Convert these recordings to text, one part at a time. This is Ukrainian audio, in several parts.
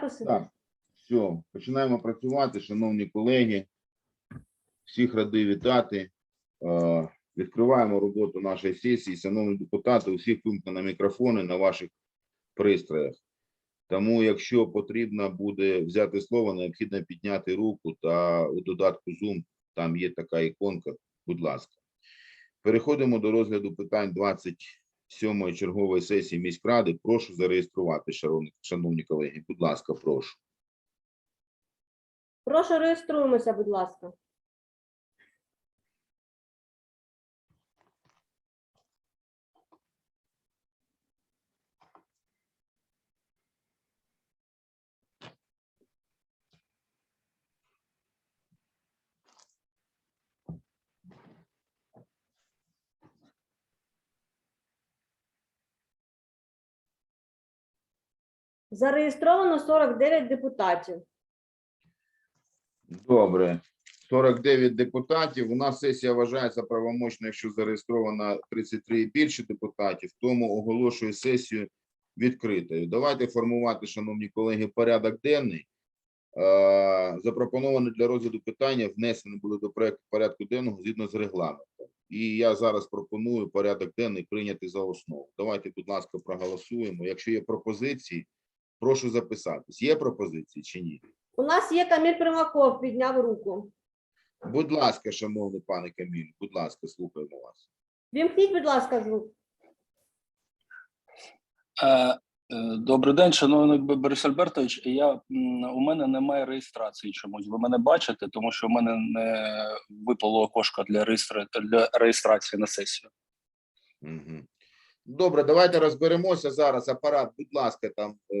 записи. Так, все, починаємо працювати, шановні колеги. Всіх радий вітати. Е, Відкриваємо роботу нашої сесії. Шановні депутати, усіх вимкнено мікрофони на ваших пристроях. Тому, якщо потрібно буде взяти слово, необхідно підняти руку та у додатку Zoom, там є така іконка, будь ласка. Переходимо до розгляду питань 27-ї чергової сесії міськради. Прошу зареєструвати, шановні- шановні колеги. Будь ласка, прошу. Прошу реєструємося, будь ласка. Зареєстровано 49 депутатів. Добре. 49 депутатів. У нас сесія вважається правомочною, якщо зареєстровано 33 і більше депутатів, тому оголошую сесію відкритою. Давайте формувати, шановні колеги, порядок денний. Запропоноване для розгляду питання внесені були до проекту порядку денного згідно з регламентом. І я зараз пропоную порядок денний прийняти за основу. Давайте, будь ласка, проголосуємо. Якщо є пропозиції, прошу записатись. Є пропозиції чи ні? У нас є Каміль Примаков, підняв руку. Будь ласка, шановний пане Каміль, будь ласка, слухаємо вас. Вімкніть, будь ласка, звук. Е, е, Добрий день, шановний Б- Борис Альбертович. Я м, у мене немає реєстрації чомусь. Ви мене бачите, тому що в мене не випало окошко для реєстра... для реєстрації на сесію. Угу. Добре, давайте розберемося зараз. Апарат, будь ласка, там е,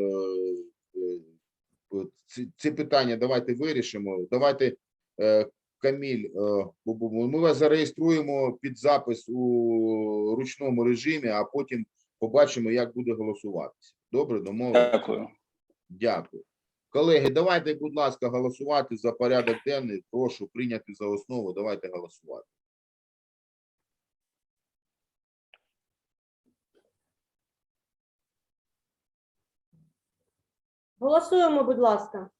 е, ці, ці питання давайте вирішимо. Давайте, е, Каміль, ми вас зареєструємо під запис у ручному режимі, а потім побачимо, як буде голосуватися. Добре, домовились? Дякую. Дякую. Колеги, давайте, будь ласка, голосувати за порядок денний. Прошу прийняти за основу. Давайте голосувати. Голосуємо, будь ласка.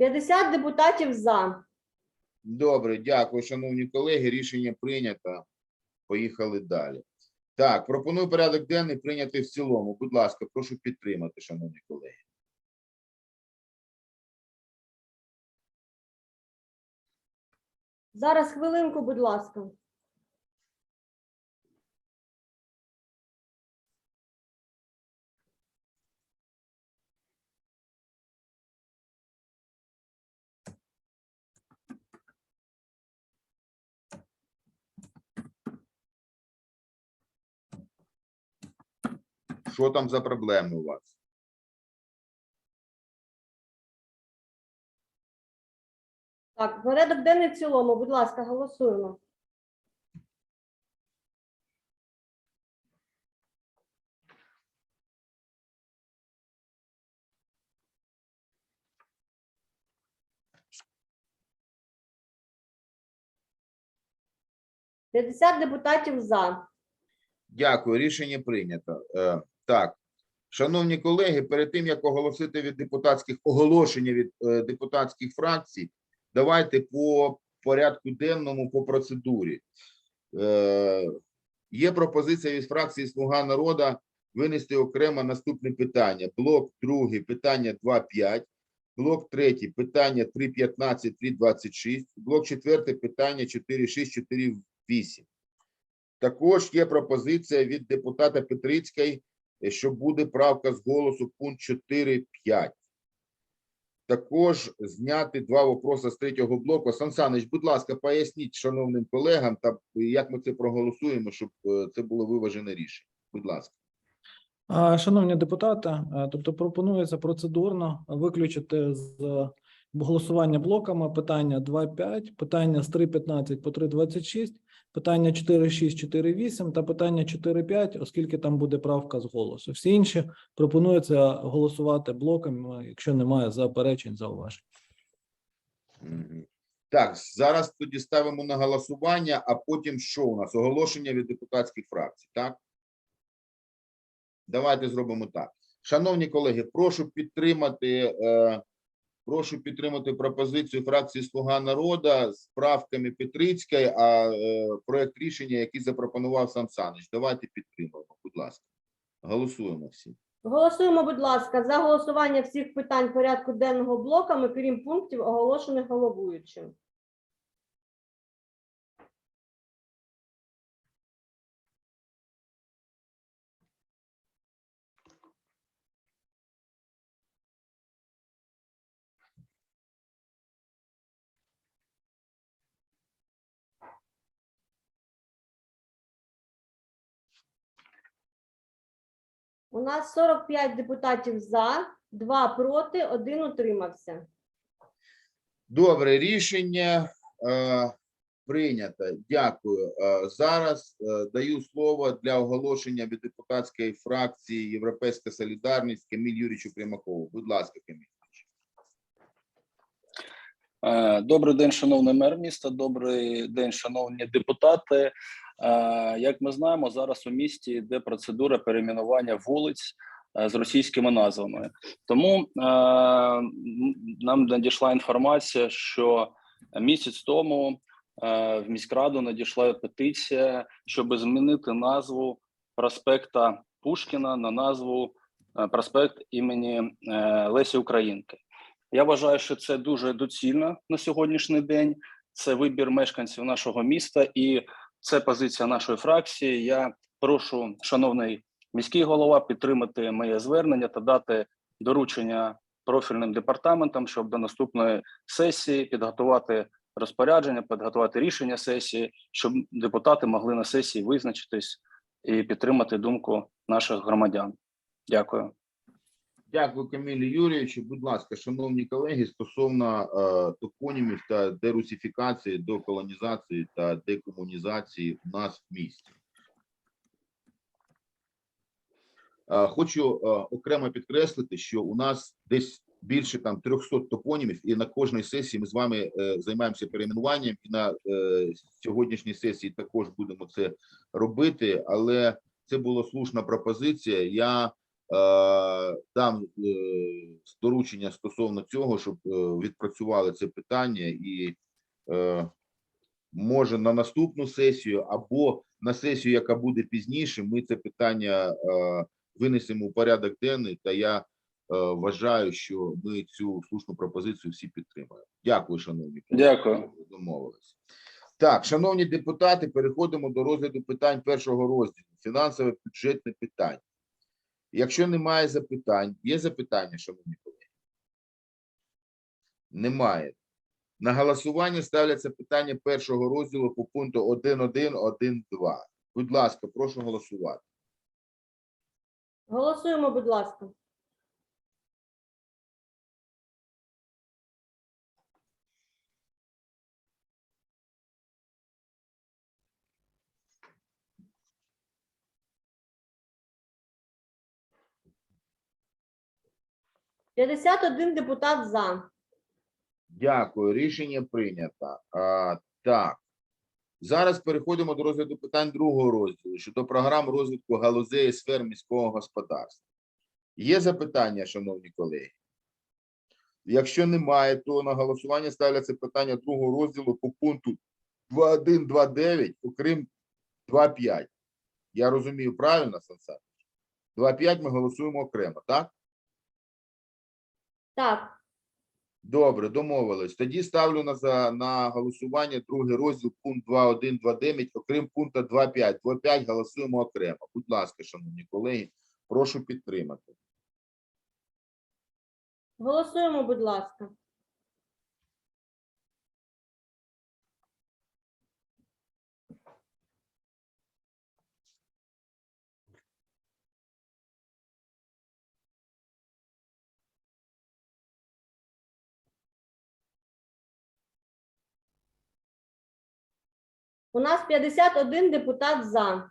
П'ятдесят депутатів за. Добре, дякую, шановні колеги. Рішення прийнято. Поїхали далі. Так, пропоную порядок денний прийняти в цілому. Будь ласка, прошу підтримати, шановні колеги. Зараз хвилинку, будь ласка. Що там за проблеми у вас? Так, порядок денний в цілому, будь ласка, голосуємо. П'ятдесят депутатів за. Дякую, рішення прийнято. Так, шановні колеги, перед тим як оголосити від депутатських оголошення від е, депутатських фракцій, давайте по порядку денному по процедурі. Е, є пропозиція від фракції Слуга народу винести окремо наступне питання. Блок другий, питання 2.5, блок третій, питання 3.15, 3.26, блок четвертий, питання 4.6, 4.8. Також є пропозиція від депутата Петрицької, що буде правка з голосу пункт 4.5. Також зняти два вопроси з третього блоку. Сан Санич, будь ласка, поясніть шановним колегам, та як ми це проголосуємо, щоб е, це було виважене рішення. Будь ласка. Шановні депутати, е, тобто пропонується процедурно виключити з голосування блоками питання 2.5, питання з 3.15 по 3.26 питання 4.6, 4.8 та питання 4.5, оскільки там буде правка з голосу. Всі інші пропонується голосувати блоком, е, якщо немає заперечень, зауважень. Так, зараз тоді ставимо на голосування, а потім що у нас? Оголошення від депутатських фракцій, так? Давайте зробимо так. Шановні колеги, прошу підтримати, е, прошу підтримати пропозицію фракції Слуга народу з правками Петрицької, а е, проект рішення, який запропонував сам Санич. Давайте підтримаємо, будь ласка. Голосуємо всі. Голосуємо, будь ласка, за голосування всіх питань порядку денного блоками, крім пунктів, оголошених головуючим. У нас 45 депутатів за, 2 проти, 1 утримався. Добре, рішення е, прийнято. Дякую. Е, зараз е, даю слово для оголошення від депутатської фракції Європейська Солідарність Каміль Юрійовичу Примакову. Будь ласка, Каміль. Е, Добрий день, шановний мер міста. Добрий день, шановні депутати. Е, Як ми знаємо, зараз у місті йде процедура перейменування вулиць е, з російськими назвами. Тому е, нам надійшла інформація, що місяць тому в міськраду надійшла петиція, щоб змінити назву проспекта Пушкіна на назву проспект імені Лесі Українки. Я вважаю, що це дуже доцільно на сьогоднішній день. Це вибір мешканців нашого міста, і це позиція нашої фракції. Я прошу, шановний міський голова, підтримати моє звернення та дати доручення профільним департаментам, щоб до наступної сесії підготувати розпорядження, підготувати рішення сесії, щоб депутати могли на сесії визначитись і підтримати думку наших громадян. Дякую. Дякую, Камілі Юрійовичу. Будь ласка, шановні колеги, стосовно е, топонімів та дерусифікації, деколонізації та декомунізації у нас в місті. Е, Хочу е, окремо підкреслити, що у нас десь більше там 300 топонімів, і на кожній сесії ми з вами е, займаємося перейменуванням. І на е, сьогоднішній сесії також будемо це робити. Але це була слушна пропозиція. Я е, дам е, доручення стосовно цього, щоб е, відпрацювали це питання і е, може на наступну сесію або на сесію, яка буде пізніше, ми це питання е, винесемо у порядок денний. Та я е, вважаю, що ми цю слушну пропозицію всі підтримаємо. Дякую, шановні. Дякую. Домовились. Так, шановні депутати, переходимо до розгляду питань першого розділу фінансове бюджетне питання. Якщо немає запитань, є запитання, шановні колеги? Немає. На голосування ставляться питання першого розділу по пункту 1.1.1.2. Будь ласка, прошу голосувати. Голосуємо, будь ласка. П'ятдесят один депутат за. Дякую. Рішення прийнято. А, так. Зараз переходимо до розгляду питань другого розділу щодо програм розвитку галузей сфер міського господарства. Є запитання, шановні колеги? Якщо немає, то на голосування ставляться питання другого розділу по пункту 2.1.2.9, окрім 2.5. Я розумію правильно, Сан Саныч? 2.5 ми голосуємо окремо, так? Так, Добре, домовились. Тоді ставлю на, за, на голосування другий розділ пункт 2.1.2.9, окрім пункту 2.5. 2.5 голосуємо окремо. Будь ласка, шановні колеги, прошу підтримати. голосуємо, будь ласка. У нас 51 депутат за.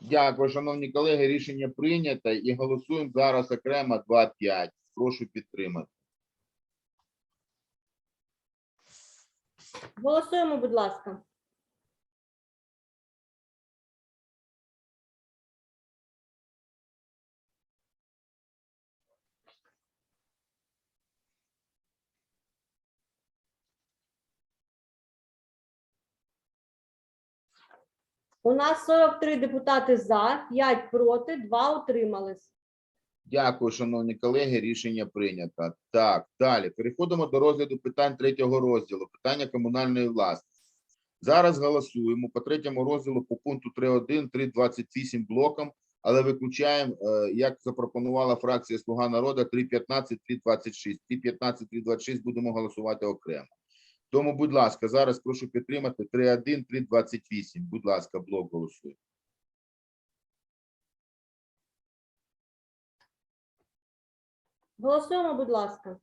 Дякую, шановні колеги. Рішення прийнято і голосуємо зараз окремо 2-5. Прошу підтримати. Голосуємо, будь ласка. У нас 43 депутати за, 5 проти, 2 утримались. Дякую, шановні колеги. Рішення прийнято. Так, далі переходимо до розгляду питань третього розділу. Питання комунальної власності. Зараз голосуємо по третьому розділу по пункту 3.1, 3.28 блоком, але виключаємо, е, як запропонувала фракція Слуга народу, 3.15, 3.26. 3.15, 3.26 будемо голосувати окремо. Тому, будь ласка, зараз прошу підтримати 3.1, 3.28. Будь ласка, блок голосує. Голосуємо, будь ласка.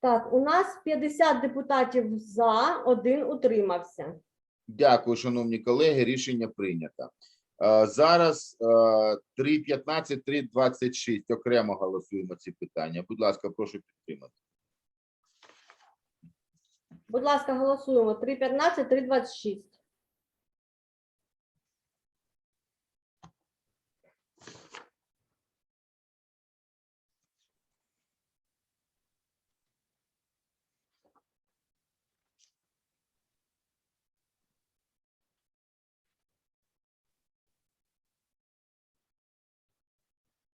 Так, у нас 50 депутатів за, один утримався. Дякую, шановні колеги. Рішення прийнято. Е, Зараз е, 3.15, 3.26 окремо голосуємо ці питання. Будь ласка, прошу підтримати. Будь ласка, голосуємо. 3.15, 3.26.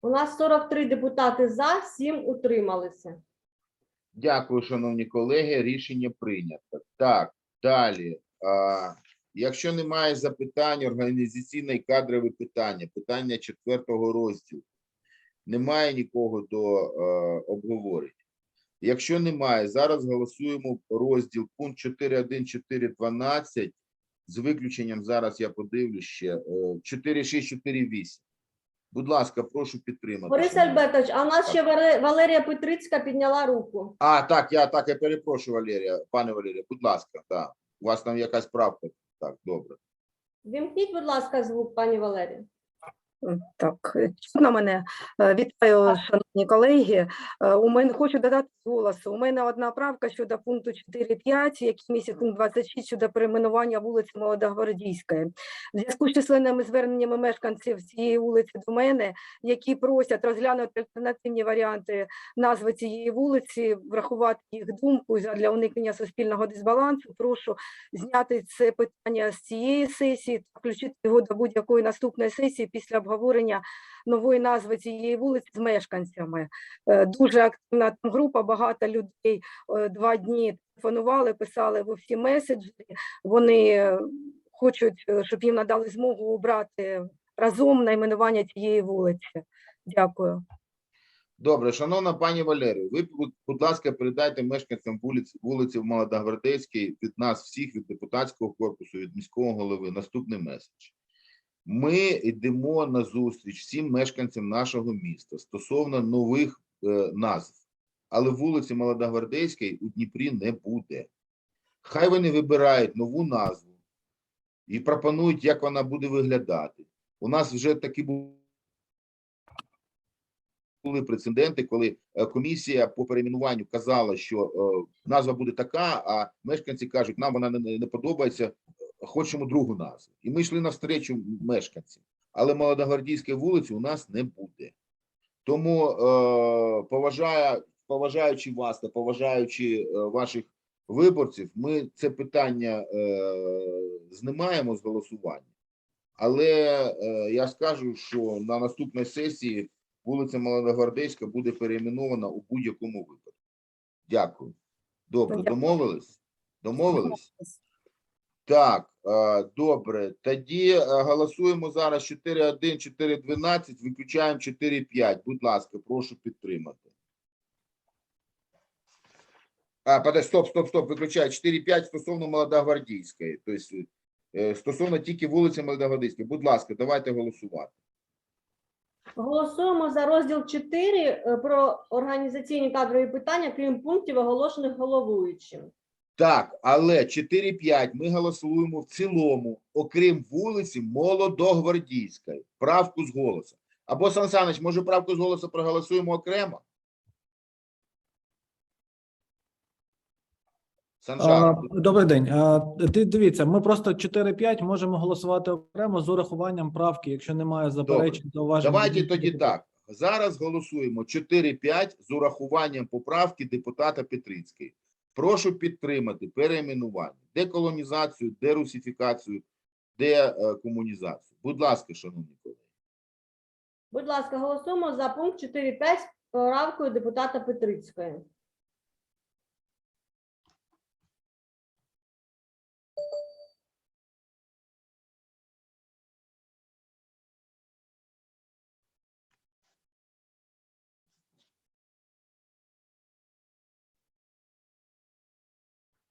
У нас 43 депутати за, 7 утрималися. Дякую, шановні колеги. Рішення прийнято. Так, далі. А, Якщо немає запитань, організаційне і кадрове питання, питання четвертого розділу. Немає нікого до е, обговорення. Якщо немає, зараз голосуємо розділ пункт 4.1.4.12 з виключенням, зараз я подивлюсь ще, е, 4.6.4.8. Будь ласка, прошу підтримати. Борис. Альбертович, а у нас ще Валерія Петрицька підняла руку. А, так, я так, я перепрошую, Валерія. Пане Валерія, будь ласка, так. У вас там якась правка. Так, добре. Вімкніть, будь ласка, звук, пані Валерія. Так, е, чутно мене. Е, Вітаю, шановні колеги. Е, У мене хочу додати голосу. У мене одна правка щодо пункту 4.5, який містить пункт 26 щодо перейменування вулиці Молодогвардійської. В зв'язку з численними зверненнями мешканців цієї вулиці до мене, які просять розглянути альтернативні варіанти назви цієї вулиці, врахувати їх думку для уникнення суспільного дисбалансу. Прошу зняти це питання з цієї сесії та включити його до будь-якої наступної сесії після обговорення нової назви цієї вулиці з мешканцями. Е, Дуже активна там група, багато людей е, два дні телефонували, писали во всі меседжі. Вони е, хочуть, щоб їм надали змогу обрати разом найменування цієї вулиці. Дякую. Добре, шановна пані Валерію, ви, будь ласка, передайте мешканцям вулиці, вулиці в Молодогвардейській від нас всіх, від депутатського корпусу, від міського голови, наступний меседж. Ми йдемо на зустріч всім мешканцям нашого міста стосовно нових е, назв, але вулиці Молодогвардейської у Дніпрі не буде. Хай вони вибирають нову назву і пропонують, як вона буде виглядати. У нас вже такі були прецеденти, коли е, комісія по перейменуванню казала, що е, назва буде така, а мешканці кажуть, нам вона не, подобається, хочемо другу назву. І ми йшли навстречу мешканцям. Але Молодогвардійської вулиці у нас не буде. Тому, е, поважаю, поважаючи вас та поважаючи е, ваших виборців, ми це питання е, знімаємо з голосування. Але е, я скажу, що на наступній сесії вулиця Молодогвардейська буде перейменована у будь-якому випадку. Дякую. Добре, домовились? Домовились? Так, е, добре. Тоді е, голосуємо зараз 4.1, 4.12, виключаємо 4.5. Будь ласка, прошу підтримати. А, подай, стоп, стоп, стоп, виключаю. 4.5 стосовно Молодогвардійської. Тобто, е, стосовно тільки вулиці Молодогвардійської. Будь ласка, давайте голосувати. Голосуємо за розділ 4 е, про організаційні кадрові питання, крім пунктів, оголошених головуючим. Так, але 4-5 ми голосуємо в цілому, окрім вулиці Молодогвардійської. Правку з голосу. Або Сан Саныч, може правку з голосу проголосуємо окремо? А, Саншар, Добрий день. А, ди- Дивіться, ми просто 4-5 можемо голосувати окремо з урахуванням правки, якщо немає заперечень, зауважень. давайте тоді так. Зараз голосуємо 4-5 з урахуванням поправки депутата Петрицької. Прошу підтримати перейменування, деколонізацію, дерусифікацію, декомунізацію. Будь ласка, шановні колеги. Будь ласка, голосуємо за пункт 4.5 з правкою депутата Петрицької.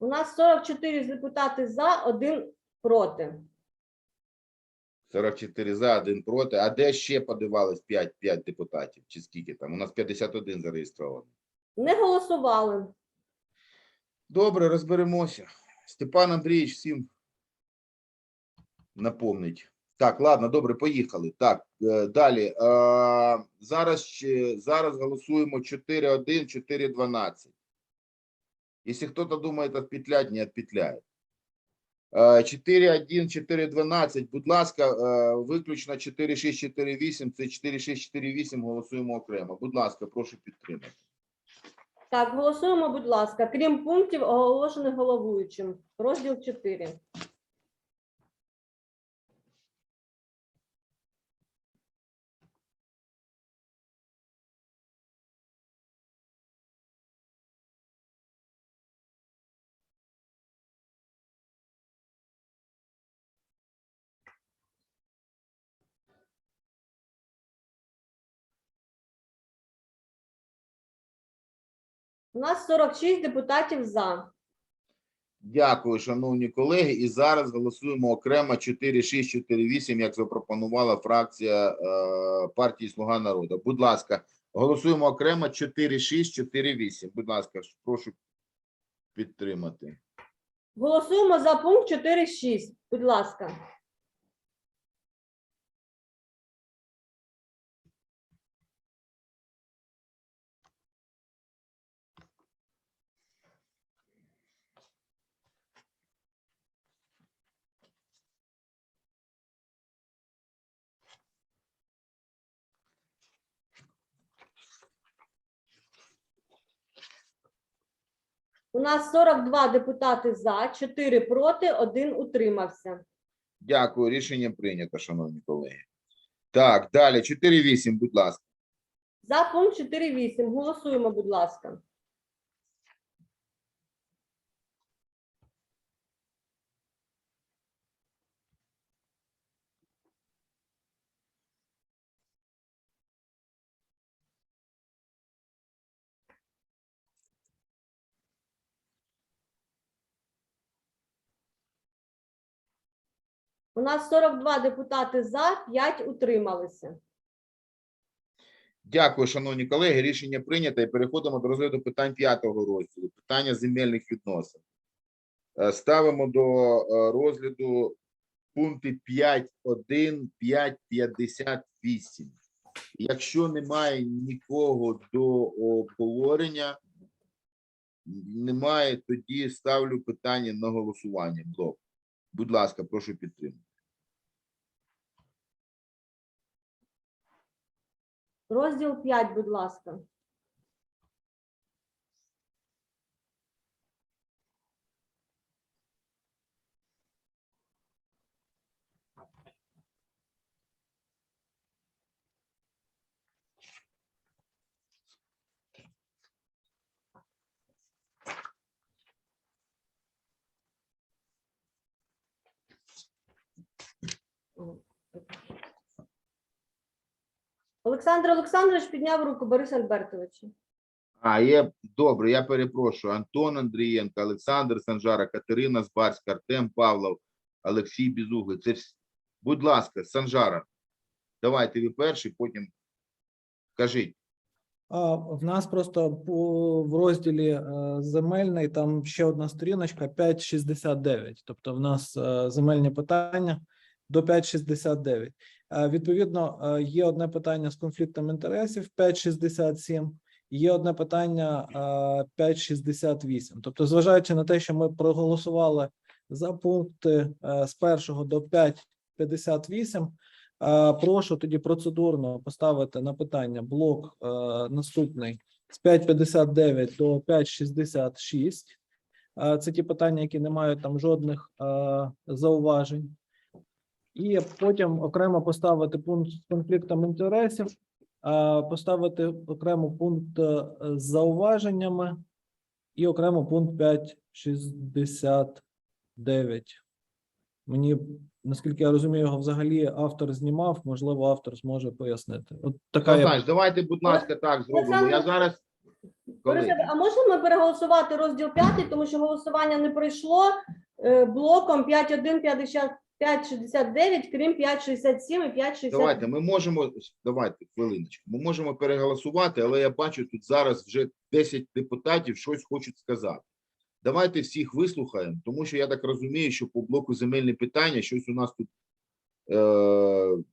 У нас 44 депутати за, один проти. 44 за, 1 проти. А де ще подавались 5, 5 депутатів? Чи скільки там? У нас 51 зареєстровано. Не голосували. Добре, розберемося. Степан Андрійович всім напомнить. Так, ладно, добре, поїхали. Так, е, далі. Е, зараз, зараз голосуємо 4-1, 4-12. Якщо хтось думає, отпетлять, не отпетляет. Е, 4-1, 4-12, будь ласка, е, виключно 4-6, 4-8, це 4-6, 4-8, голосуємо окремо. Будь ласка, прошу підтримати. Так, голосуємо, будь ласка, крім пунктів, оголошених головуючим. Розділ 4. Нас 46 депутатів за. Дякую, шановні колеги. І зараз голосуємо окремо 4-6-4-8, як запропонувала фракція е, партії Слуга народу. Будь ласка, голосуємо окремо 4-6-4-8. Будь ласка, прошу підтримати. Голосуємо за пункт 4.6. Будь ласка. У нас 42 депутати за, 4 проти, 1 утримався. Дякую, рішення прийнято, шановні колеги. Так, далі 4-8, будь ласка. За пункт 4.8. Голосуємо, будь ласка. У нас 42 депутати за, 5 утрималися. Дякую, шановні колеги. Рішення прийнято. І переходимо до розгляду питань п'ятого розділу. Питання земельних відносин. Е, Ставимо до е, розгляду пункти 5.1, 5.58. Якщо немає нікого до обговорення, немає, тоді ставлю питання на голосування. Блок. Будь ласка, прошу підтримати. Розділ 5, будь ласка. Олександр Олександрович підняв руку Борис Альбертович. А, є добре, я перепрошую. Антон Андрієнко, Олександр Санжара, Катерина Збарська, Артем Павлов, Олексій Бізугли. Це вс- Будь ласка, Санжара, давайте ви перший, потім кажіть. В нас просто по в розділі е, земельний там ще одна сторіночка 5.69. Тобто, в нас е, земельні питання до 5.69. Е, Відповідно, е, є одне питання з конфліктом інтересів 5.67, є одне питання е, 5.68. Тобто, зважаючи на те, що ми проголосували за пункти е, з 1 до 5.58, Е, Прошу тоді процедурно поставити на питання блок е, наступний з 5.59 до 5.66. Е, Це ті питання, які не мають там жодних е, зауважень. І потім окремо поставити пункт з конфліктом інтересів, поставити окремо пункт е, з зауваженнями і окремо пункт 5.69. Мені наскільки я розумію, його взагалі автор знімав, можливо, автор зможе пояснити. От така є Санж, давайте, будь ласка, так зробимо. Я зараз. Борис, а можемо ми переголосувати розділ 5, тому що голосування не пройшло е, блоком 5.1, 50 5.69, крім 5.67 і 5.68. Давайте, ми можемо, давайте, хвилиночку, ми можемо переголосувати, але я бачу, тут зараз вже 10 депутатів щось хочуть сказати. Давайте всіх вислухаємо, тому що я так розумію, що по блоку земельні питання щось у нас тут е,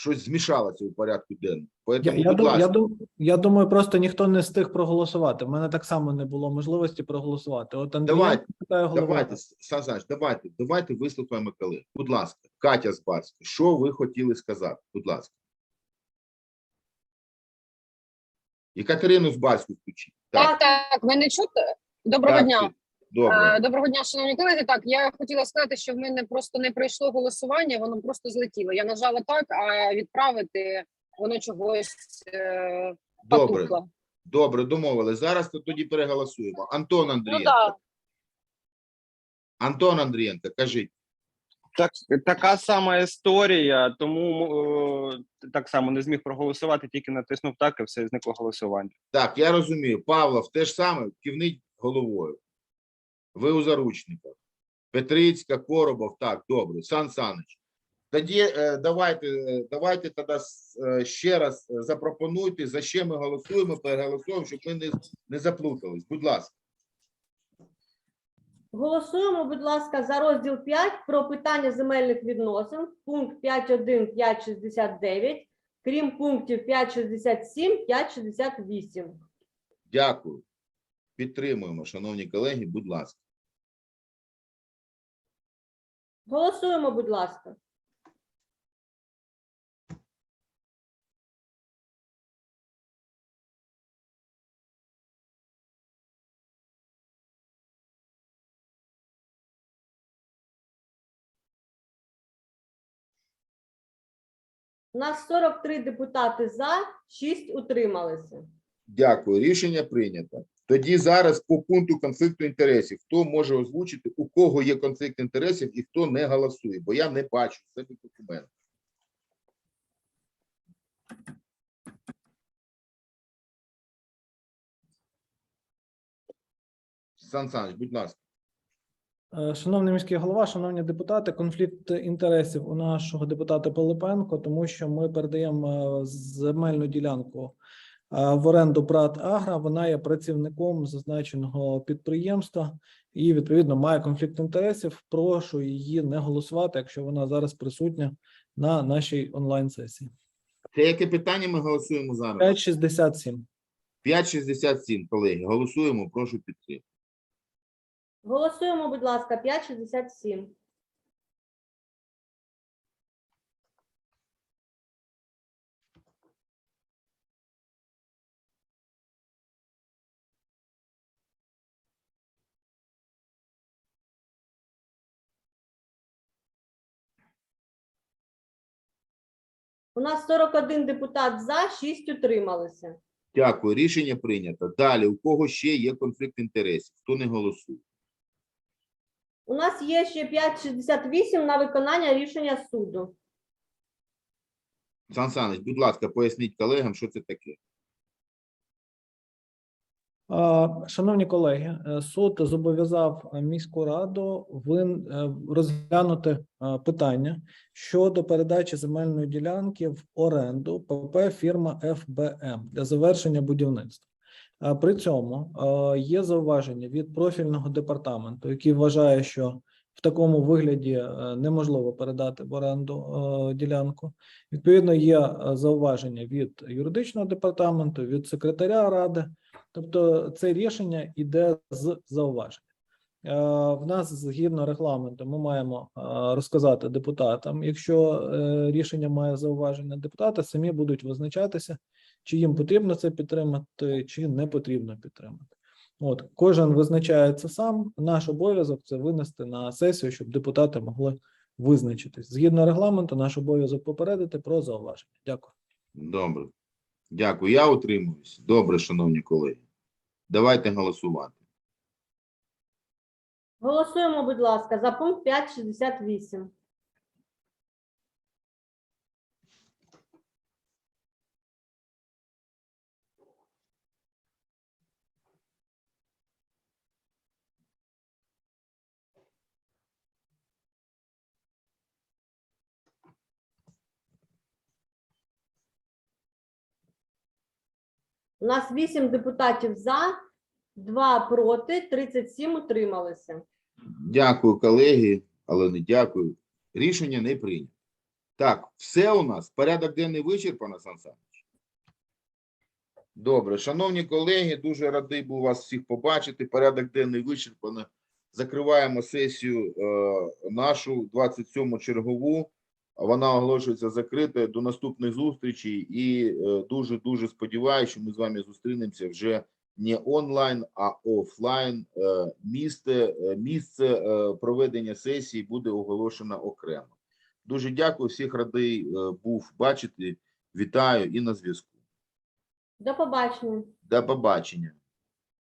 щось змішалося у порядку денному. Я, Поэтому, я, будь я, ласка, я думаю, просто ніхто не встиг проголосувати. В мене так само не було можливості проголосувати. От Андрій Давайте, питає голова. давайте, Сан Саныч, давайте, давайте вислухаємо колег. Будь ласка, Катя Збарська, що ви хотіли сказати? Будь ласка. І Катерину Збарську включіть. Так, так, мене чути? Доброго Так, дня. Добре. Е, Доброго дня, шановні колеги. Так, я хотіла сказати, що в мене просто не пройшло голосування, воно просто злетіло. Я нажала так, а відправити воно чогось е, Добре. потухло. Добре, домовили. Зараз то тоді переголосуємо. Антон Ну Андрієнко. так. Антон Андрієнко, кажіть. Так, така сама історія, тому е, так само не зміг проголосувати, тільки натиснув так, і все зникло голосування. Так, я розумію. Павлов те ж саме, кивніть головою. Ви у заручниках. Петрицька, Коробов, так, добре. Сан Санич. Тоді е, давайте, е, давайте тоді е, ще раз запропонуйте, за що ми голосуємо, переголосуємо, щоб ми не, не заплутались. Будь ласка. Голосуємо, будь ласка, за розділ 5 про питання земельних відносин, пункт 5.1, 5.69, крім пунктів 5.67, 5.68. Дякую. Підтримуємо, шановні колеги, будь ласка. Голосуємо, будь ласка. У нас 43 депутати за, 6 утрималися. Дякую. Рішення прийнято. Тоді зараз по пункту конфлікту інтересів. Хто може озвучити, у кого є конфлікт інтересів і хто не голосує, бо я не бачу це документ. Сан Саныч, будь ласка. Е, Шановний міський голова, шановні депутати, конфлікт інтересів у нашого депутата Пилипенко, тому що ми передаємо е, земельну ділянку в оренду БРАТ Агра. Вона є працівником зазначеного підприємства і відповідно має конфлікт інтересів. Прошу її не голосувати, якщо вона зараз присутня на нашій онлайн сесії. Це яке питання ми голосуємо зараз? 5.67. 5.67, колеги. Голосуємо, прошу підтримати. Голосуємо, будь ласка, 5.67. У нас 41 депутат за, 6 утрималися. Дякую. Рішення прийнято. Далі, у кого ще є конфлікт інтересів? Хто не голосує? У нас є ще 5.68 на виконання рішення суду. Сан Саныч, будь ласка, поясніть колегам, що це таке. Шановні колеги, е, суд зобов'язав е, міську раду е, розглянути питання щодо передачі земельної ділянки в оренду ПП фірма ФБМ для завершення будівництва. При цьому є зауваження від профільного департаменту, який вважає, що в такому вигляді неможливо передати в оренду ділянку. Відповідно, є зауваження від юридичного департаменту, від секретаря ради. Тобто це рішення йде з зауважень. Е, В нас згідно регламенту ми маємо е, розказати депутатам. Якщо е, рішення має зауваження, депутати самі будуть визначатися, чи їм потрібно це підтримати, чи не потрібно підтримати. От кожен визначається сам. Наш обов'язок це винести на сесію, щоб депутати могли визначитись. Згідно регламенту, наш обов'язок попередити про зауваження. Дякую. Добре. Дякую. Я утримуюсь. Добре, шановні колеги. Давайте голосувати. Голосуємо, будь ласка, за пункт 5.68. У нас 8 депутатів за, 2 проти, 37 утрималися. Дякую, колеги, але не дякую. Рішення не прийнято. Так, все у нас. Порядок денний вичерпано, Сан Саныч? Добре, шановні колеги, дуже радий був вас всіх побачити. Порядок денний вичерпано. Закриваємо сесію е, нашу 27 чергову. Вона оголошується закритою. До наступних зустрічей і е, дуже дуже сподіваюся, що ми з вами зустрінемося вже не онлайн, а офлайн. Е, Місце, е, місце проведення сесії буде оголошено окремо. Дуже дякую, всіх радий був бачити. Вітаю і на зв'язку. До побачення. До побачення.